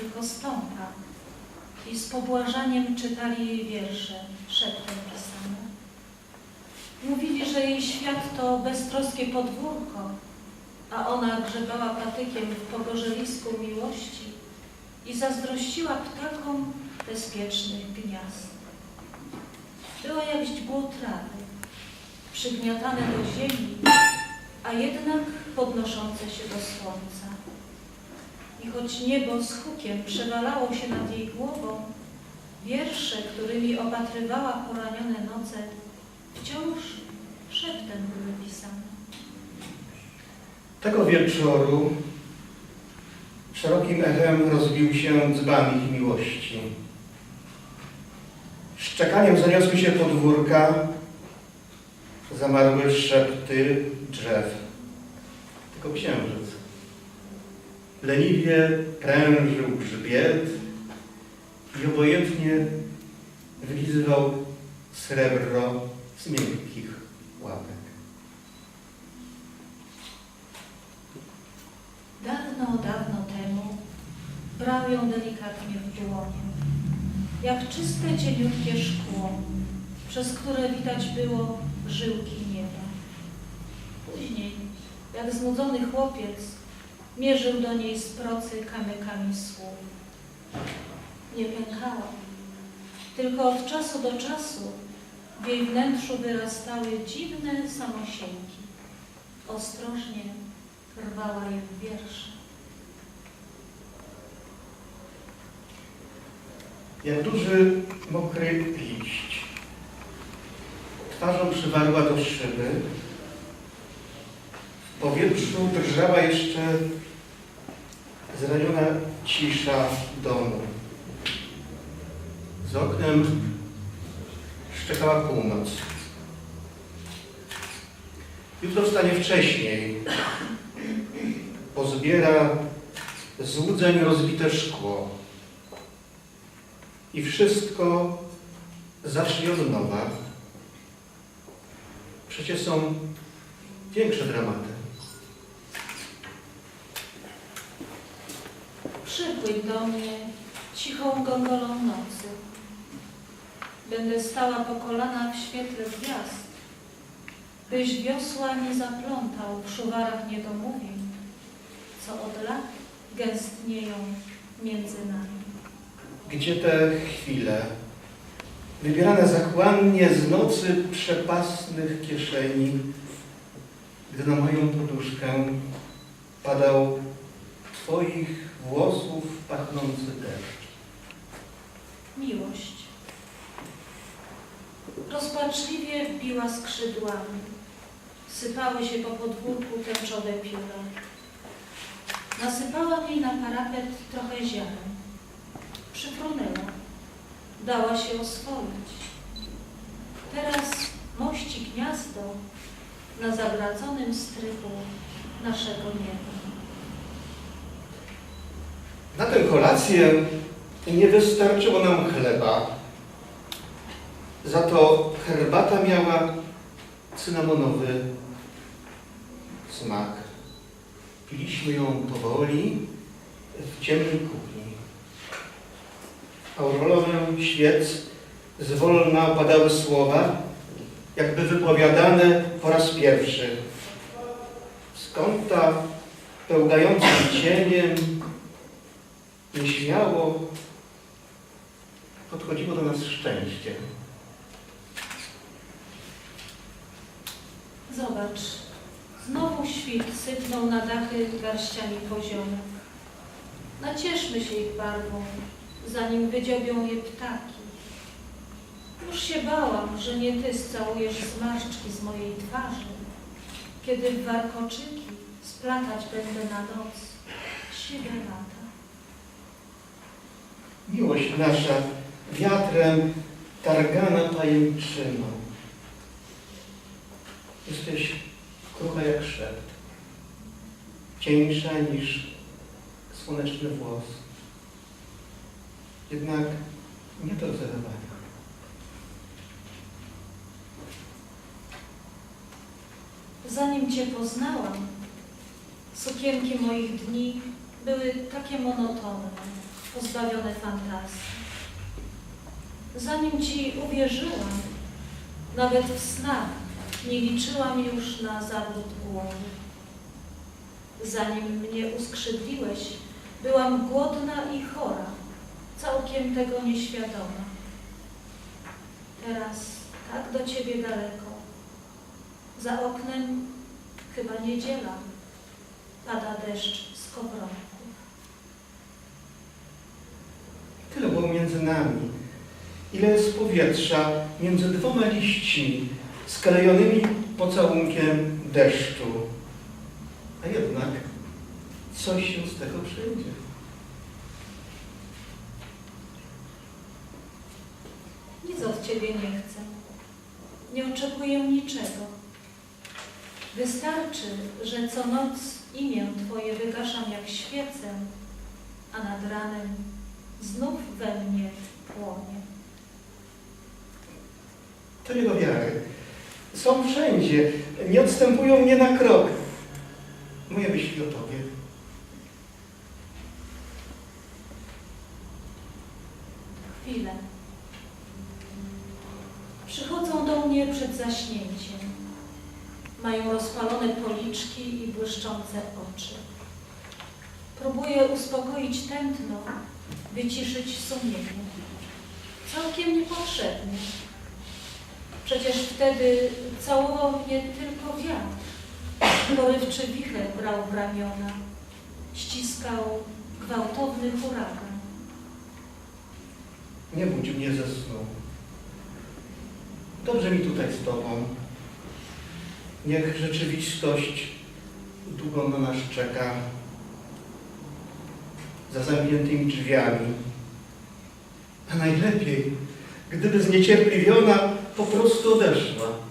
tylko stąpa i z pobłażaniem czytali jej wiersze, szeptem pisane. Mówili, że jej świat to beztroskie podwórko, a ona grzebała patykiem w pogorzelisku miłości i zazdrościła ptakom bezpiecznych gniazd. Była jak źdźbło trawy, przygniatane do ziemi, a jednak podnoszące się do słońca. I choć niebo z hukiem przewalało się nad jej głową, wiersze, którymi opatrywała poranione noce, wciąż szeptem były pisane. Tego wieczoru szerokim echem rozbił się dzban ich miłości. Szczekaniem zaniosły się podwórka, zamarły szepty drzew. Tylko księżyc leniwie prężył grzbiet i obojętnie wylizywał srebro z miękkich łapek. Dawno, dawno temu brał ją delikatnie w dłonie, jak czyste, cieniutkie szkło, przez które widać było żyłki nieba. Później, jak znudzony chłopiec, mierzył do niej z procy kamykami słów. Nie pękała, tylko od czasu do czasu w jej wnętrzu wyrastały dziwne samosięgi. Ostrożnie rwała je w wiersze. Jak duży, mokry liść. Twarzą przywarła do szyby. W powietrzu drżała jeszcze zraniona cisza domu. Z oknem szczekała północ. Jutro wstanie wcześniej. Pozbiera złudzeń rozbite szkło. I wszystko zacznie od nowa. Przecież są większe dramaty. Przypłyń do mnie cichą gondolą nocy. Będę stała po kolana w świetle gwiazd, byś wiosła nie zaplątał w szuwarach niedomówień, co od lat gęstnieją między nami. Gdzie te chwile, wybierane zakładnie z nocy przepasnych kieszeni, gdy na moją poduszkę padał Twoich włosów pachnący deszcz. Miłość. Rozpaczliwie biła skrzydłami. Sypały się po podwórku tęczowe pióra. Nasypałam jej na parapet trochę ziaren. Przyfrunęła. Dała się oswoić. Teraz mości gniazdo na zagraconym strychu naszego nieba. Kolację nie wystarczyło nam chleba. Za to herbata miała cynamonowy smak. Piliśmy ją powoli w ciemnej kuchni. Aurolowym świec zwolna opadały słowa, jakby wypowiadane po raz pierwszy. Z kąta pełgającym cieniem nieśmiało podchodziło do nas szczęście. Zobacz, znowu świt sypnął na dachy garściami poziomych. Nacieszmy się ich barwą, zanim wydziobią je ptaki. Już się bałam, że nie ty scałujesz zmarszczki z mojej twarzy, kiedy warkoczyki splatać będę na noc siwe lata. Miłość nasza wiatrem targana tajemniczyną. Jesteś krucha jak szept, cieńsza niż słoneczny włos. Jednak nie do zerwania. Zanim cię poznałam, sukienki moich dni były takie monotonne, pozbawione fantazji. Zanim Ci uwierzyłam, nawet w snach nie liczyłam już na zawrót głowy. Zanim mnie uskrzydliłeś, byłam głodna i chora, całkiem tego nieświadoma. Teraz tak do Ciebie daleko. Za oknem chyba niedziela. Pada deszcz z kowronków. Tyle było między nami. Ile jest powietrza między dwoma liśćmi sklejonymi pocałunkiem deszczu. A jednak coś się z tego przejdzie. Nic od Ciebie nie chcę. Nie oczekuję niczego. Wystarczy, że co noc imię Twoje wygaszam jak świecę, a nad ranem znów we mnie płonie. To nie do wiary. Są wszędzie. Nie odstępują mnie na krok. Moje myśli o Tobie. Chwilę. Przychodzą do mnie przed zaśnięciem. Mają rozpalone policzki i błyszczące oczy. Próbuję uspokoić tętno, wyciszyć sumienie. Całkiem niepotrzebnie. Przecież wtedy całował mnie tylko wiatr. Porywczy wicher brał w ramiona. Ściskał gwałtowny huragan. Nie budź mnie ze snu. Dobrze mi tutaj z Tobą. Niech rzeczywistość długo na nas czeka. Za zamkniętymi drzwiami. A najlepiej, gdyby zniecierpliwiona po prostu odeszła.